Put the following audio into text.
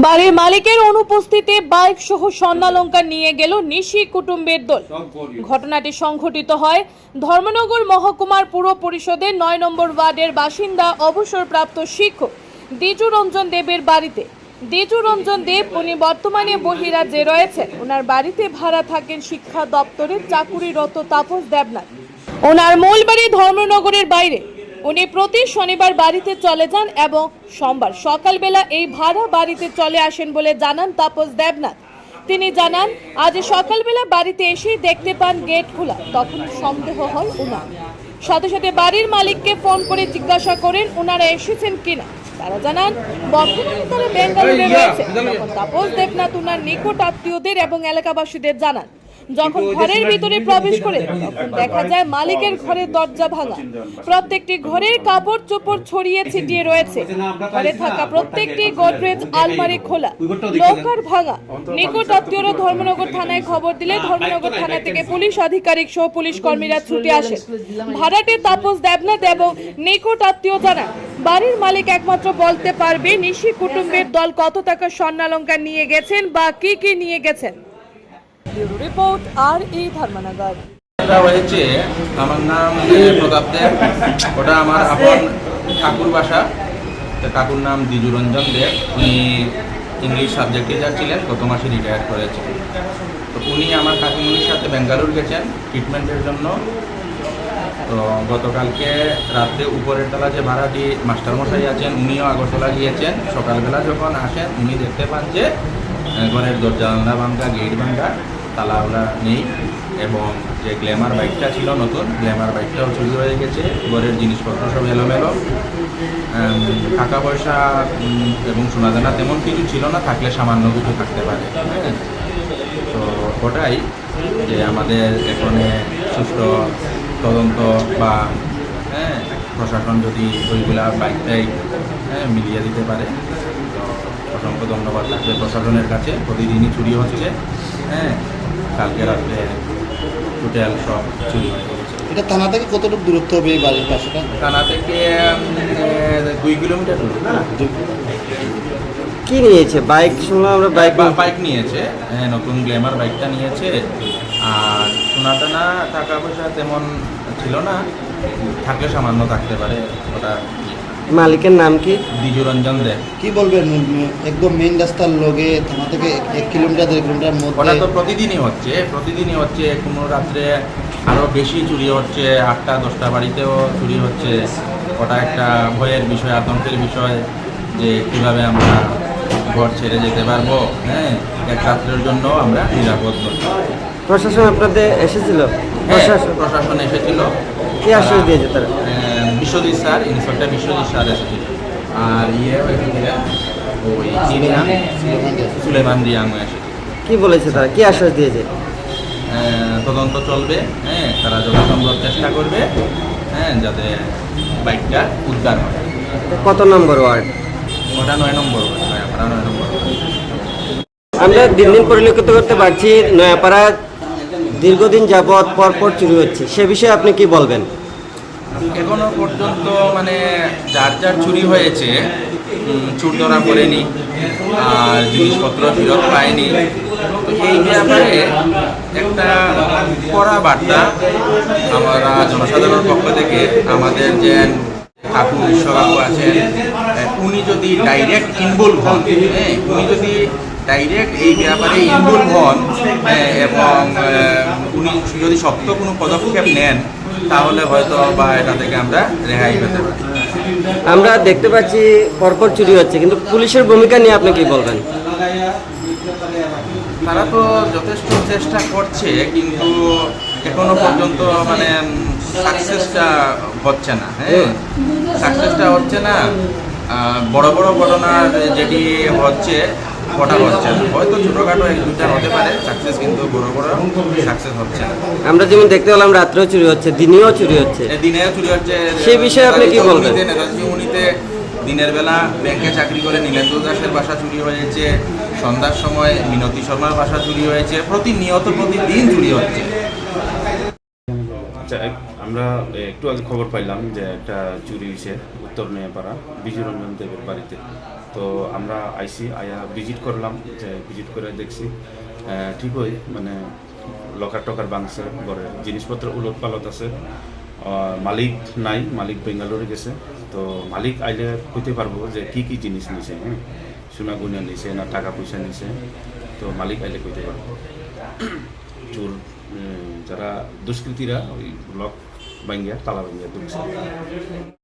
বাড়ির মালিকের অনুপস্থিতিতে বাইক সহ স্বর্ণালঙ্কার নিয়ে গেল নিশি কুটুম্বের দল। ঘটনাটি সংঘটিত হয় ধর্মনগর মহকুমার পুর পরিষদের নয় নম্বর ওয়ার্ডের বাসিন্দা অবসরপ্রাপ্ত শিক্ষক দ্বিজু রঞ্জন দেবের বাড়িতে। দ্বিজু রঞ্জন দেব উনি বর্তমানে বহিরাজ্যে রয়েছেন। ওনার বাড়িতে ভাড়া থাকেন শিক্ষা দপ্তরের চাকুরিরত তাপস দেবনাথ। ওনার মূল বাড়ি ধর্মনগরের বাইরে। উনি প্রতি শনিবার বাড়িতে চলে যান এবং সোমবার সকালবেলা এই ভাড়া বাড়িতে চলে আসেন বলে জানান তাপস দেবনাথ। তিনি জানান, আজ সকালবেলা বাড়িতে এসেই দেখতে পান গেট খোলা, তখন সন্দেহ হয় ওনার সাথে সাথে বাড়ির মালিককে ফোন করে জিজ্ঞাসা করেন ওনারা এসেছেন কিনা। তারা জানান, বর্তমানে তারা বেঙ্গালুরুতে রয়েছে। তখন তাপস দেবনাথ উনার নিকট আত্মীয়দের এবং এলাকাবাসীদের জানান। যখন ঘরের ভিতরে প্রবেশ করে তখন দেখা যায় মালিকের ঘরের দরজা ভাঙা। প্রত্যেকটি ঘরের কাপড় চোপড় ছড়িয়ে ছিটিয়ে রয়েছে। ঘরে থাকা প্রত্যেকটি গোদরেজ আলমারি খোলা। লকার ভাঙা। নিকট আত্মীয়রা ধর্মনগর থানায় খবর দিলে ধর্মনগর থানা থেকে পুলিশ আধিকারিক সহ পুলিশ কর্মীরা ছুটে আসে। ভাড়াটে তাপস দেবনাথ এবং নিকট আত্মীয় জানান বাড়ির মালিক একমাত্র বলতে পারবে নিশি কুটুম্বের দল কত টাকা স্বর্ণালঙ্কার নিয়ে গেছেন বা কি কি নিয়ে গেছেন। ব্যুরো রিপোর্ট আর ই ধর্মনগর। হয়েছে আমার নাম এ, প্রতাপ দেব ওটা আমার আপন ঠাকুর বাসা। কাকুর নাম দ্বিজুরঞ্জন দেব উনি ইংলিশ সাবজেক্ট টিচার ছিলেন গত মাসে রিটায়ার করেছেন তো উনি আমার কাকিমুনির সাথে বেঙ্গালুর গেছেন ট্রিটমেন্টের জন্য। তো গতকালকে রাত্রে উপরের তলা যে ভাড়াটি মাস্টারমশাই আছেন উনিও আগরতলা গিয়েছেন। সকালবেলা যখন আসেন উনি দেখতে পান যে ঘরের দরজা জানলা ভাঙ্গা গেট ভাঙ্গা তালাওলা নেই এবং যে গ্ল্যামার বাইকটা ছিল নতুন গ্ল্যামার বাইকটাও চুরি হয়ে গেছে, ঘরের জিনিসপত্র সব এলোমেলো। টাকা পয়সা এবং এবং সোনাদানা তেমন কিছু ছিল না, থাকলে সামান্য কিছু থাকতে পারে হ্যাঁ? তো ওটাই যে আমাদের এখানে সুষ্ঠু তদন্ত বা হ্যাঁ প্রশাসন যদি ওইগুলা বাইকটাই হ্যাঁ মিলিয়ে দিতে পারে, তো অসংখ্য ধন্যবাদ থাকবে প্রশাসনের কাছে, প্রতিদিনই চুরি হচ্ছে। হ্যাঁ। কালকে রাত্রে টোটাল সব চুরি হয়ে গেছে। এটা থানা থেকে কতটুকু দূরত্ব হবে এই বাড়ির পাশেটা? থানা থেকে দুই কিলোমিটার দূর কি নিয়েছে? বাইক শুনলাম আমরা বাইক বাইক নিয়েছে। হ্যাঁ, নতুন গ্ল্যামার বাইকটা নিয়েছে। আর সোনাদানা টাকা পয়সা তেমন ছিল না। থাকলে সামান্য থাকতে পারে। ওটা মালিকের নাম কি? দ্বিজুরঞ্জন দেব কি বলবেন? একদম মেইন রাস্তার লগে থানা থেকে এক- কিলোমিটার দেড় কিলোমিটার মধ্যে ওটা তো প্রতিদিনই হচ্ছে। প্রতিদিনই হচ্ছে। কোনো রাত্রে আরও বেশি চুরি হচ্ছে। আটটা দশটা বাড়িতেও চুরি হচ্ছে। ওটা একটা ভয়ের বিষয় আতঙ্কের বিষয় যে কীভাবে আমরা ঘর ছেড়ে যেতে পারব হ্যাঁ? এক রাত্রের জন্য আমরা নিরাপদ নই। প্রশাসন আপনাদের এসেছিল? হ্যাঁ, প্রশাসন প্রশাসন এসেছিল। কি আশ্বাস দিয়েছে তারা? Biswajit sir inspector Biswajit sir এসেছিল আর ইয়ে ওই সুলেমান রিয়াংও এসেছিল কি বলেছে তারা? কি আশ্বাস দিয়েছে? আহ, তদন্ত চলবে হ্যাঁ তারা যথাসম্ভব চেষ্টা করবে হ্যাঁ যাতে বাইকটা উদ্ধার হয়। কত নম্বর ওয়ার্ড? ওটা নয় নম্বর ওয়ার্ড, নয়াপাড়া নয় নম্বর আমরা দিন দিন পরিলক্ষিত করতে পারছি নয়াপাড়া দীর্ঘদিন যাবৎ পরপর চুরি হচ্ছে। সে বিষয়ে আপনি কি বলবেন? এখনও পর্যন্ত মানে যার যার চুরি হয়েছে চুর ধরা পড়েনি আর জিনিসপত্র ফেরত পায়নি। এই ব্যাপারে একটা কড়া বার্তা আমরা জনসাধারণের পক্ষ থেকে আমাদের যে ঠাকুর বিশ্ববাবু আছেন উনি যদি ডাইরেক্ট ইনভলভ হন হ্যাঁ উনি যদি ডাইরেক্ট এই ব্যাপারে ইনভলভ হন হ্যাঁ, এবং উনি যদি শক্ত কোনো পদক্ষেপ নেন তাহলে হয়তো বা এটা থেকে আমরা রেহাই পেতে পারি। আমরা দেখতে পাচ্ছি পরপর চুরি হচ্ছে কিন্তু পুলিশের ভূমিকা নিয়ে আপনি কি বলবেন? তারা তো যথেষ্ট চেষ্টা করছে কিন্তু এখনও পর্যন্ত মানে সাকসেসটা হচ্ছে না হ্যাঁ? সাকসেসটা হচ্ছে না। বড় বড় ঘটনা যেটি হচ্ছে ওটা হচ্ছে? না হয়তো ছোটোখাটো এক দুটা হতে পারে সাকসেস কিন্তু বড় বড় সাকসেস হচ্ছে না। আমরা যেমন দেখতে পেলাম রাত্রেও চুরি হচ্ছে দিনেও চুরি হচ্ছে। এ দিনেও চুরি হচ্ছে। সেই বিষয়ে আপনি কি বলবেন? উনিতে দিনের বেলা ব্যাংকে চাকরি করে নীলেন্দ্র দাসের বাসা চুরি হয়েছে সন্ধ্যার সময় মিনতি শর্মার বাসা চুরি হয়েছে প্রতিনিয়ত প্রতিদিন চুরি হচ্ছে। আচ্ছা আমরা একটু আগে খবর পাইলাম যে একটা চুরি হয়েছে উত্তর মেয়েপাড়া বিজুরঞ্জন দেবের বাড়িতে। তো আমরা আইসি, আয়া ভিজিট করলাম, যে ভিজিট করে দেখছি। ঠিকই মানে লকার টকার বাংছে ঘরের জিনিসপত্র উলট পালট আছে মালিক নাই, মালিক বেঙ্গালোরে গেছে। তো মালিক আইলে কইতে পারব যে কি কি জিনিস নিছে হ্যাঁ সোনা গুনা নিছে না টাকা পয়সা নিছে, তো মালিক আইলে কইতে পারব। চোর যারা দুষ্কৃতীরা, ওই ব্লক ভাঙ্গিয়া তালা ভাঙ্গিয়া ঢুকছে